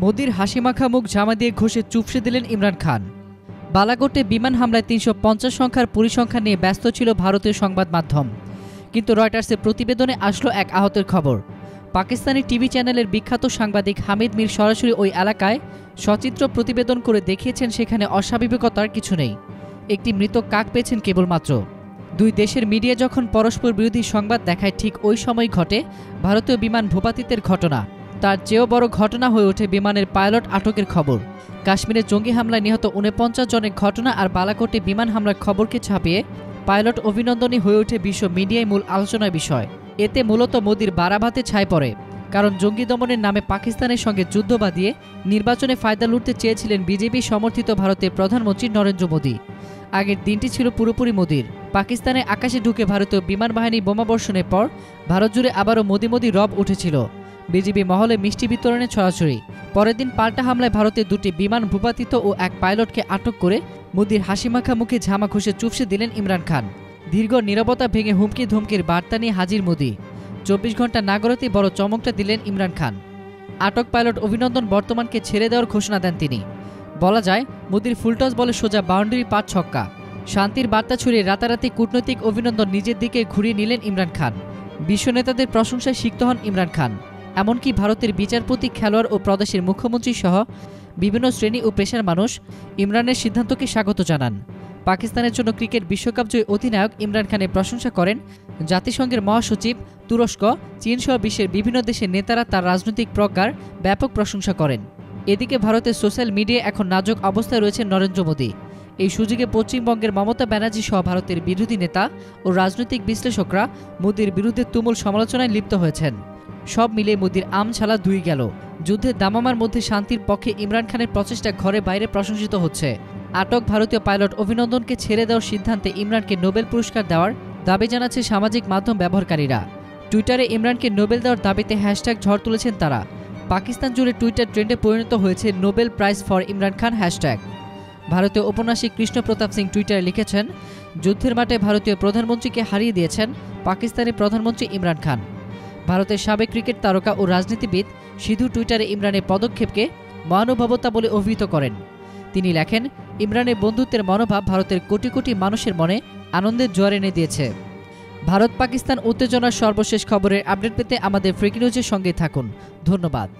মোদির হাসিমাখা মুখ জামা দিয়ে ঘষে চুপসে দিলেন ইমরান খান। বালাকোটে বিমান হামলায় তিনশো পঞ্চাশ সংখ্যার পরিসংখ্যান নিয়ে ব্যস্ত ছিল ভারতীয় সংবাদ মাধ্যম। কিন্তু রয়টার্সের প্রতিবেদনে আসলো এক আহতের খবর। পাকিস্তানি টিভি চ্যানেলের বিখ্যাত সাংবাদিক হামিদ মির সরাসরি ওই এলাকায় সচিত্র প্রতিবেদন করে দেখিয়েছেন, সেখানে অস্বাভাবিকতার কিছু নেই। একটি মৃত কাক পেয়েছেন কেবলমাত্র। দুই দেশের মিডিয়া যখন পরস্পর বিরোধী সংবাদ দেখায়, ঠিক ওই সময় ঘটে ভারতীয় বিমান ভূপাতিতের ঘটনা। তার চেয়েও বড় ঘটনা হয়ে ওঠে বিমানের পাইলট আটকের খবর। কাশ্মীরে জঙ্গি হামলায় নিহত উনপঞ্চাশ জনের ঘটনা আর বালাকোটে বিমান হামলার খবরকে ছাপিয়ে পাইলট অভিনন্দনই হয়ে ওঠে বিশ্ব মিডিয়ায় মূল আলোচনার বিষয়। এতে মূলত মোদির বারাভাতে ছাই পড়ে, কারণ জঙ্গি দমনের নামে পাকিস্তানের সঙ্গে যুদ্ধ বাঁধিয়ে নির্বাচনে ফায়দা লুটতে চেয়েছিলেন বিজেপি সমর্থিত ভারতের প্রধানমন্ত্রী নরেন্দ্র মোদী। আগের দিনটি ছিল পুরোপুরি মোদির। পাকিস্তানে আকাশে ঢুকে ভারতীয় বিমান বাহিনী বোমাবর্ষণের পর ভারত জুড়ে আবারও মোদি মোদি রব উঠেছিল। বিজেপি মহলে মিষ্টি বিতরণে ছড়াছড়ি। পরের দিন পাল্টা হামলায় ভারতের দুটি বিমান ভূপাতিত ও এক পাইলটকে আটক করে মোদির হাসিমাখা মুখে ঝামা ঘষে চুপসে দিলেন ইমরান খান। দীর্ঘ নিরবতা ভেঙে হুমকি ধমকির বার্তা নিয়ে হাজির মোদি। চব্বিশ ঘণ্টা নাগরতে বড় চমকটা দিলেন ইমরান খান। আটক পাইলট অভিনন্দন বর্তমানকে ছেড়ে দেওয়ার ঘোষণা দেন তিনি। বলা যায়, মোদির ফুলটস বলে সোজা বাউন্ডারি পাঁচ ছক্কা। শান্তির বার্তা ছড়িয়ে রাতারাতি কূটনৈতিক অভিনন্দন নিজের দিকে ঘুরিয়ে নিলেন ইমরান খান। বিশ্ব নেতাদের প্রশংসায় সিক্ত হন ইমরান খান। এমনকি ভারতের বিচারপতি, খেলোয়াড় ও প্রদেশের মুখ্যমন্ত্রী সহ বিভিন্ন শ্রেণি ও পেশার মানুষ ইমরানের সিদ্ধান্তকে স্বাগত জানান। পাকিস্তানের জন্য ক্রিকেট বিশ্বকাপ জয়ী অধিনায়ক ইমরান খানের প্রশংসা করেন জাতিসংঘের মহাসচিব তুরস্ক, চীনসহ বিশ্বের বিভিন্ন দেশের নেতারা তার রাজনৈতিক প্রজ্ঞার ব্যাপক প্রশংসা করেন। এদিকে ভারতের সোশ্যাল মিডিয়ায় এখন নাজক অবস্থায় রয়েছে নরেন্দ্র মোদী। এই সুযোগে পশ্চিমবঙ্গের মমতা ব্যানার্জি সহ ভারতের বিরোধী নেতা ও রাজনৈতিক বিশ্লেষকরা মোদীর বিরুদ্ধে তুমুল সমালোচনায় লিপ্ত হয়েছেন। সব মিলে মোদির আম ছালা দুই গেল। যুদ্ধের দামামার মধ্যে শান্তির পক্ষে ইমরান খানের প্রচেষ্টা ঘরে বাইরে প্রশংসিত হচ্ছে। আটক ভারতীয় পাইলট অভিনন্দনকে ছেড়ে দেওয়ার সিদ্ধান্তে ইমরানকে নোবেল পুরস্কার দেওয়ার দাবি জানাচ্ছে সামাজিক মাধ্যম ব্যবহারকারীরা। টুইটারে ইমরানকে নোবেল দেওয়ার দাবিতে হ্যাশট্যাগ ঝড় তুলেছেন তারা। পাকিস্তান জুড়ে টুইটার ট্রেন্ডে পরিণত হয়েছে Nobel prize for Imran Khan hashtag. ভারতীয় ঔপন্যাসিক কৃষ্ণ প্রতাপ সিং টুইটারে লিখেছেন, যুদ্ধের মাঠে ভারতীয় প্রধানমন্ত্রীকে হারিয়ে দিয়েছেন পাকিস্তানের প্রধানমন্ত্রী ইমরান খান। ভারতের সাবেক ক্রিকেট তারকা ও রাজনীতিবিদ সিধু টুইটারে ইমরানের পদক্ষেপকে মহানুভবতা বলে অভিহিত করেন। তিনি লেখেন, ইমরানের বন্ধুত্বের মনোভাব ভারতের কোটি কোটি মানুষের মনে আনন্দের জোয়ার এনে দিয়েছে। ভারত পাকিস্তান উত্তেজনার সর্বশেষ খবরের আপডেট পেতে আমাদের ফ্রিক নিউজের সঙ্গে থাকুন। ধন্যবাদ।